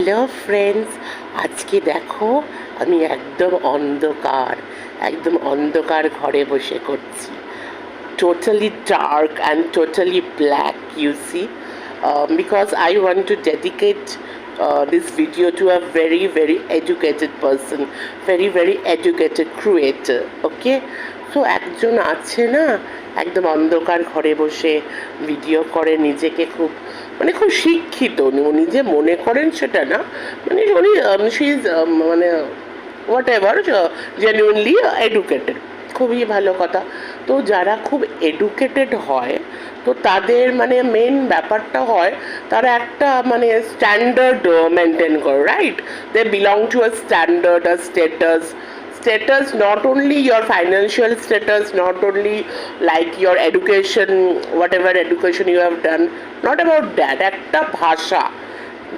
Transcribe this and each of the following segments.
Hello friends, আজকে দেখো আমি একদম অন্ধকার একদম অন্ধকার ঘরে বসে করছি। Totally dark and totally black you see because I want to dedicate this video to a very very educated person very very educated creator okay তো একজন আছে না একদম অন্ধকার ঘরে বসে ভিডিও করে, নিজেকে খুব মানে খুব শিক্ষিত। যে মনে করেন সেটা না। মানে উনি শি ইজ মানে হোয়াট এভার জেনুইনলি এডুকেটেড খুবই ভালো কথা। তো যারা খুব এডুকেটেড হয়, তো তাদের মানে মেন ব্যাপারটা হয়, তারা একটা মানে স্ট্যান্ডার্ড মেনটেন করে right they belong to a standard a status status, not only your financial status, not only, like, your education, whatever education you have done, not about that, একটা ভাষা।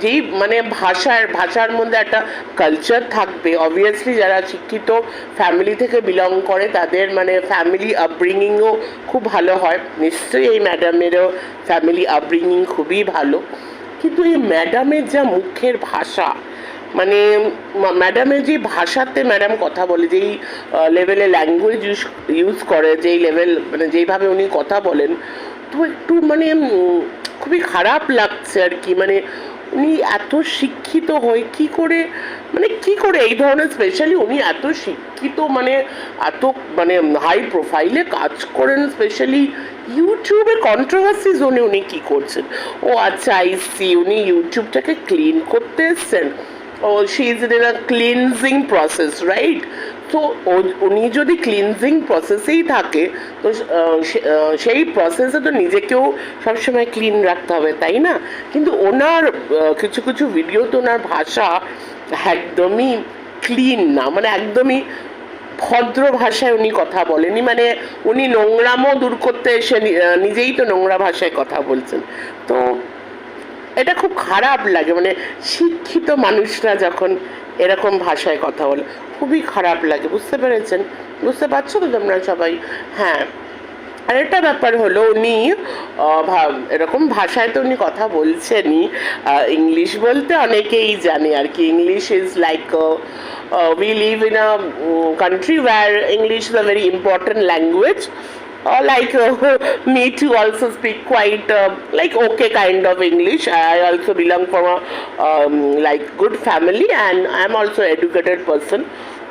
যেই মানে ভাষার ভাষার মধ্যে একটা কালচার থাকবে। অবভিয়াসলি যারা শিক্ষিত ফ্যামিলি থেকে বিলং করে, তাদের মানে ফ্যামিলি আপব্রিঙ্গিংও খুব ভালো হয়। নিশ্চয়ই এই ম্যাডামেরও ফ্যামিলি আপব্রিঙ্গিং খুবই ভালো। কিন্তু এই ম্যাডামের যা মুখের ভাষা মানে ম্যাডামের যে ভাষাতে ম্যাডাম কথা বলে, যেই লেভেলে ল্যাঙ্গুয়েজ ইউজ ইউজ করে, যেই লেভেল মানে যেইভাবে উনি কথা বলেন, তো একটু মানে খুবই খারাপ লাগছে আর কি। মানে উনি এত শিক্ষিত হয়ে কি করে মানে কি করে এই ধরনের স্পেশালি উনি এত শিক্ষিত মানে এত মানে হাই প্রোফাইলে কাজ করেন স্পেশালি ইউটিউবে কন্ট্রোভার্সি জোনে উনি কি করছেন? ও আচ্ছা আইসি উনি ইউটিউবটাকে ক্লিন করতে এসছেন। ও she is in a cleansing process right তো উনি যদি ক্লিনজিং প্রসেসেই থাকে, তো সেই প্রসেসে তো নিজেকেও সবসময় ক্লিন রাখতে হবে, তাই না? কিন্তু ওনার কিছু কিছু ভিডিওতে ওনার ভাষা একদমই ক্লিন না মানে একদমই ভদ্র ভাষায় উনি কথা বলেনি মানে উনি নোংরামও দূর করতে এসে নিজেই তো নোংরা ভাষায় কথা বলছেন। তো এটা খুব খারাপ লাগে। মানে শিক্ষিত মানুষরা যখন এরকম ভাষায় কথা বলে, খুবই খারাপ লাগে। বুঝতে পেরেছেন? বুঝতে পারছ তো তোমরা সবাই? হ্যাঁ। আরেকটা ব্যাপার হলো উনি এরকম ভাষায় তো উনি কথা বলছেনই। ইংলিশ বলতে অনেকেই জানে আর কি। English is like we live in a country where English is a very important language uh, like uh, me too also speak quite uh, like okay kind of english i also belong from a um, like good family and i'm also educated person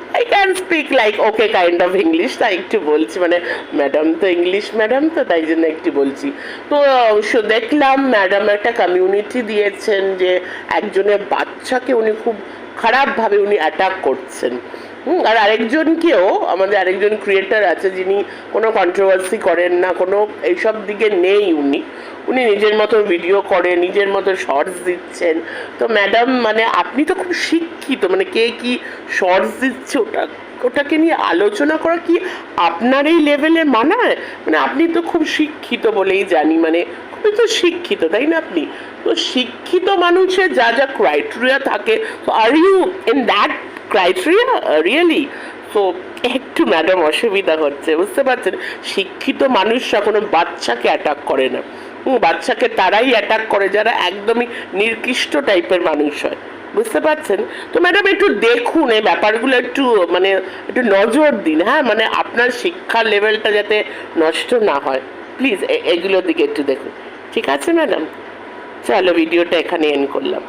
I can speak like okay kind of English তাই একটু বলছি মানে madam তো English madam তো তাই জন্য একটু বলছি তো দেখলাম ম্যাডাম একটা কমিউনিটি দিয়েছেন যে একজনের বাচ্চাকে উনি খুব খারাপভাবে উনি অ্যাটাক করছেন আর আরেকজনকেও, আমাদের আরেকজন ক্রিয়েটার আছে যিনি কোনো কন্ট্রোভার্সি করেন না, কোনো এইসব দিকে নেই উনি। উনি নিজের মতো ভিডিও করে, নিজের মতো শর্টস দিচ্ছেন। তো ম্যাডাম মানে আপনি তো খুব শিক্ষিত মানে কে কি শর্টস দিচ্ছে ওটা, ওটাকে নিয়ে আলোচনা করা কি আপনার এই লেভেলে মানায়? মানে আপনি তো খুব শিক্ষিত বলেই জানি মানে খুবই তো শিক্ষিত, তাই না আপনি? তো শিক্ষিত মানুষের যা যা ক্রাইটেরিয়া থাকে, তো are you in that criteria really তো একটু ম্যাডাম অসুবিধা হচ্ছে, বুঝতে পারছেন? শিক্ষিত মানুষরা কোনো বাচ্চাকে অ্যাটাক করে না। বাচ্চাকে তারাই অ্যাটাক করে, যারা একদমই নির্দিষ্ট টাইপের মানুষ হয়। বুঝতে পারছেন? তো ম্যাডাম একটু দেখুন, এই ব্যাপারগুলো একটু মানে একটু নজর দিন হ্যাঁ? মানে আপনার শিক্ষার লেভেলটা যাতে নষ্ট না হয়। প্লিজ এগুলোর দিকে একটু দেখুন। ঠিক আছে ম্যাডাম চলো ভিডিওটা এখানে এন্ড করলাম।